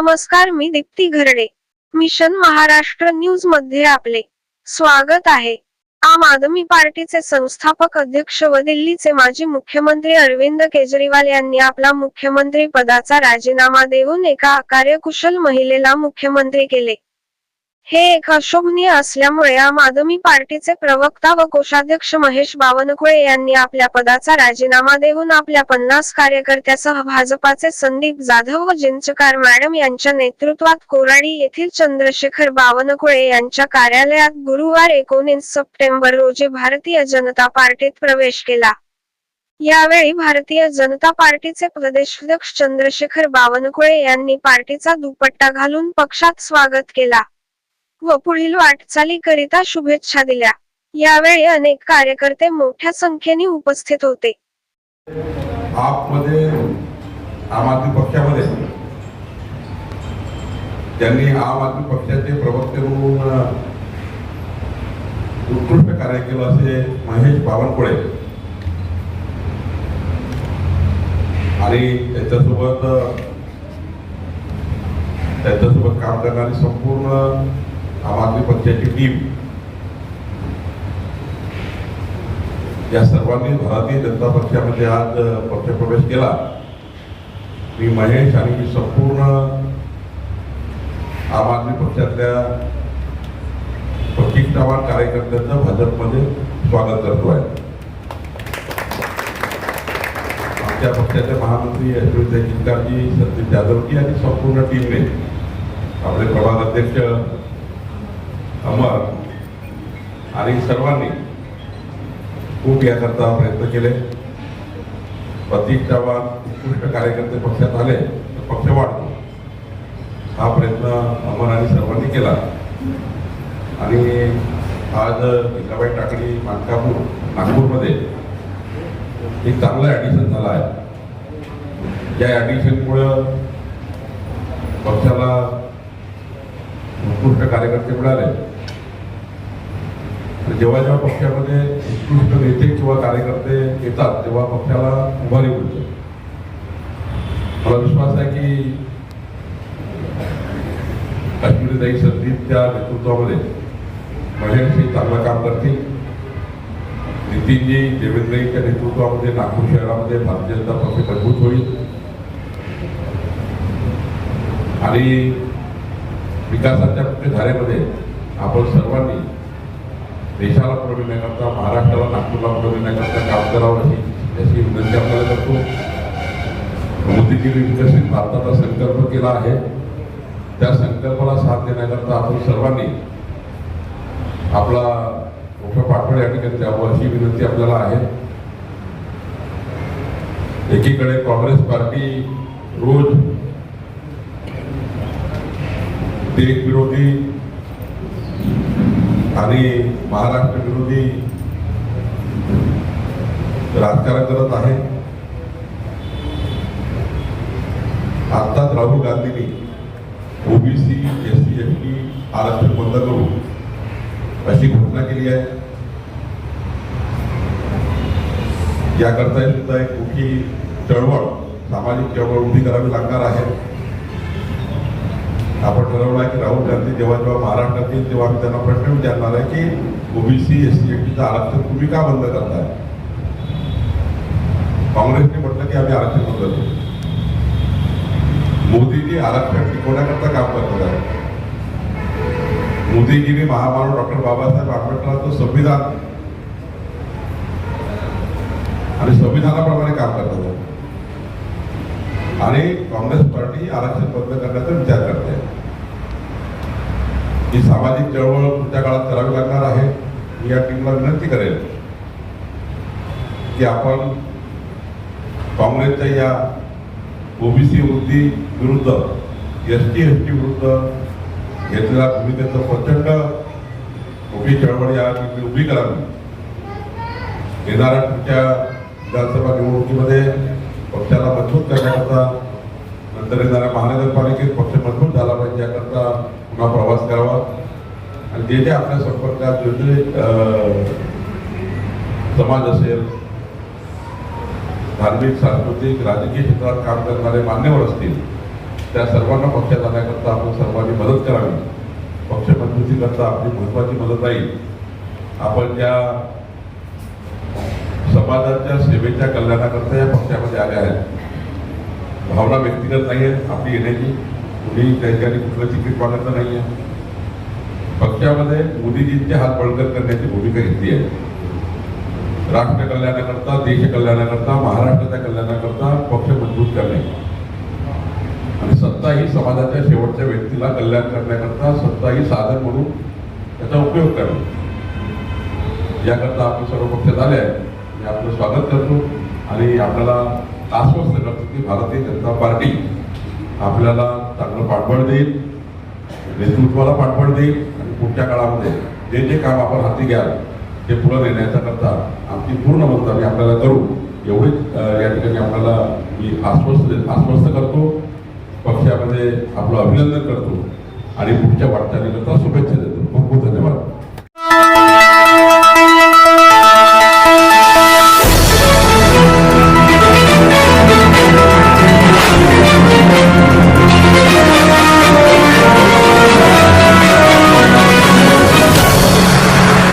नमस्कार मी दीप्ती घरडे. मिशन महाराष्ट्र न्यूजमध्ये आपले स्वागत आहे. आम आदमी पार्टीचे संस्थापक अध्यक्ष व दिल्लीचे माजी मुख्यमंत्री अरविंद केजरीवाल यांनी आपला मुख्यमंत्री पदाचा राजीनामा देऊन एका कार्यकुशल महिलेला मुख्यमंत्री केले. हे एक अशोभनीय असल्यामुळे आम आदमी पार्टीचे प्रवक्ता व कोषाध्यक्ष महेश बावनकुळे यांनी आपल्या पदाचा राजीनामा देऊन आपल्या पन्नास कार्यकर्त्यासह भाजपाचे संदीप जाधव व जिंचकार मॅडम यांच्या नेतृत्वात कोराडी येथील चंद्रशेखर बावनकुळे यांच्या कार्यालयात गुरुवार एकोणीस सप्टेंबर रोजी भारतीय जनता पार्टीत प्रवेश केला. यावेळी भारतीय जनता पार्टीचे प्रदेशाध्यक्ष चंद्रशेखर बावनकुळे यांनी पार्टीचा दुपट्टा घालून पक्षात स्वागत केला. व पुढील वाटचालीकरिता शुभेच्छा दिल्या. यावेळी अनेक कार्यकर्ते मोठ्या संख्येने उपस्थित होते. आपमध्ये आम आदमी पक्षामध्ये त्यांनी आम आदमी पक्षाचे प्रवक्ते म्हणून उत्कृष्ट कार्य केलं असे महेश बावनकुळे. आणि त्याच्यासोबत त्याच्यासोबत काम करणारी संपूर्ण आम आदमी पक्षाची टीम या सर्वांनी भारतीय जनता पक्षामध्ये आज पक्षप्रवेश केला. मी महेश आणि मी संपूर्ण आम आदमी पक्षातल्या प्रतिष्ठावान कार्यकर्त्यांचं भाजपमध्ये स्वागत करतो आहे. आमच्या पक्षाचे महामंत्री अश्विनताई चिंकारजी संदीप जाधवजी आणि संपूर्ण टीमने आपले प्रभाग अध्यक्ष आणि सर्वांनी खूप याकरता प्रयत्न केले. प्रतिष्ठावान उत्कृष्ट कार्यकर्ते पक्षात आले तर पक्ष वाढतो. हा प्रयत्न अमर आणि सर्वांनी केला. आणि आज भिकाबाई टाकळी मानकापूर नागपूरमध्ये एक चांगलं ॲडिशन झालं आहे. या ॲडिशनमुळं पक्षाला उत्कृष्ट कार्यकर्ते मिळाले. जेव्हा जेव्हा पक्षामध्ये उत्कृष्ट नेते किंवा कार्यकर्ते येतात तेव्हा पक्षाला उभारी मिळते मला विश्वास आहे की काश्मीरीताई संदीपच्या नेतृत्वामध्ये महिलांशी चांगलं काम करतील. नितीनजी देवेंद्रजीच्या नेतृत्वामध्ये नागपूर शहरामध्ये भारतीय जनता पक्ष मजबूत होईल. आणि विकासाच्या मुख्य धारेमध्ये आपण सर्वांनी देशाला पुरविण्याकरता महाराष्ट्राला नागपूरला पुरविण्याकरता काम करावं अशी अशी विनंती आपल्याला करतो. मोदीजींनी विकसित भारताचा संकल्प केला आहे. त्या संकल्पाला साथ देण्याकरता आपण सर्वांनी आपला मोठा पाठबळ या ठिकाणी द्यावं अशी विनंती आपल्याला आहे. एकीकडे काँग्रेस पार्टी रोज देश विरोधी आणि महाराष्ट्र विरोधी राजकारण करत आहे. आत्ताच राहुल गांधींनी OBC S C S T आरक्षण बंद करू अशी घोषणा केली आहे. याकरता सुद्धा एक मोठी चळवळ सामाजिक चळवळ उभी करावी लागणार आहे. आपण ठरवलं आहे की राहुल गांधी जेव्हा जेव्हा महाराष्ट्रात येईल तेव्हा आम्ही त्यांना प्रश्न विचारणार आहे की ओबीसी एस सी एस टीचं आरक्षण तुम्ही का बंद करताय? काँग्रेसने म्हटलं की आम्ही आरक्षण बंद करतो. मोदीजी आरक्षण टिकवण्याकरता काम करतात. आहे मोदीजींनी महामानव डॉक्टर बाबासाहेब आंबेडकरांचं संविधान आणि संविधानाप्रमाणे काम करतात. आणि काँग्रेस पार्टी आरक्षण बंद करण्याचा विचार करते. ही सामाजिक चळवळ पुढच्या काळात करावी लागणार आहे मी या टीमला विनंती करेल की आपण काँग्रेसच्या या ओबीसी वृद्धी विरुद्ध एस टी एस टी विरुद्ध घेतलेल्या भूमिकेचं प्रचंड मोठी चळवळ या ठिकाणी उभी करावी. येणाऱ्या पुढच्या विधानसभा निवडणुकीमध्ये पक्षाला करता नंतर येणाऱ्या महानगरपालिकेत पक्ष मजबूत झाला पाहिजे याकरता पुन्हा प्रवास करावा. आणि जे जे आपल्या संपर्कात जे जे समाज असेल धार्मिक सांस्कृतिक राजकीय क्षेत्रात काम करणारे मान्यवर असतील त्या सर्वांना पक्षात आणण्याकरता आपण सर्वांनी मदत करावी. पक्ष मजबूतीकरता आपली महत्वाची मदत राहील. आपण ज्या समाजाच्या सेवेच्या कल्याणाकरता या पक्षामध्ये आल्या आहेत भावना व्यक्तिगत नाही आहे आपली येण्याची कुणी त्या ठिकाणी कुठलं तिकीट मागायचं नाही आहे. पक्षामध्ये मोदीजींचे हात बळकट करण्याची भूमिका घेतली आहे. राष्ट्र कल्याणाकरता देश कल्याणाकरता महाराष्ट्राच्या कल्याणाकरता पक्ष मजबूत करणे. आणि सत्ता ही समाजाच्या शेवटच्या व्यक्तीला कल्याण करण्याकरता सत्ता ही साधन म्हणून त्याचा उपयोग करणे. याकरता आपण सर्व पक्षात आले आहे मी आपलं स्वागत करतो. आणि आपल्याला आश्वस्त करतो की भारतीय जनता पार्टी आपल्याला चांगलं पाठबळ देईल नेतृत्वाला पाठबळ देईल आणि पुढच्या काळामध्ये जे जे काम आपण हाती घ्याल ते पुढं नेण्याचा करता आमची पूर्ण मदत आम्ही आपल्याला करू एवढीच या ठिकाणी आपल्याला मी आश्वस्त आश्वस्त करतो. पक्षामध्ये आपलं अभिनंदन करतो. आणि पुढच्या वाटचालीकरता शुभेच्छा देतो. खूप खूप धन्यवाद.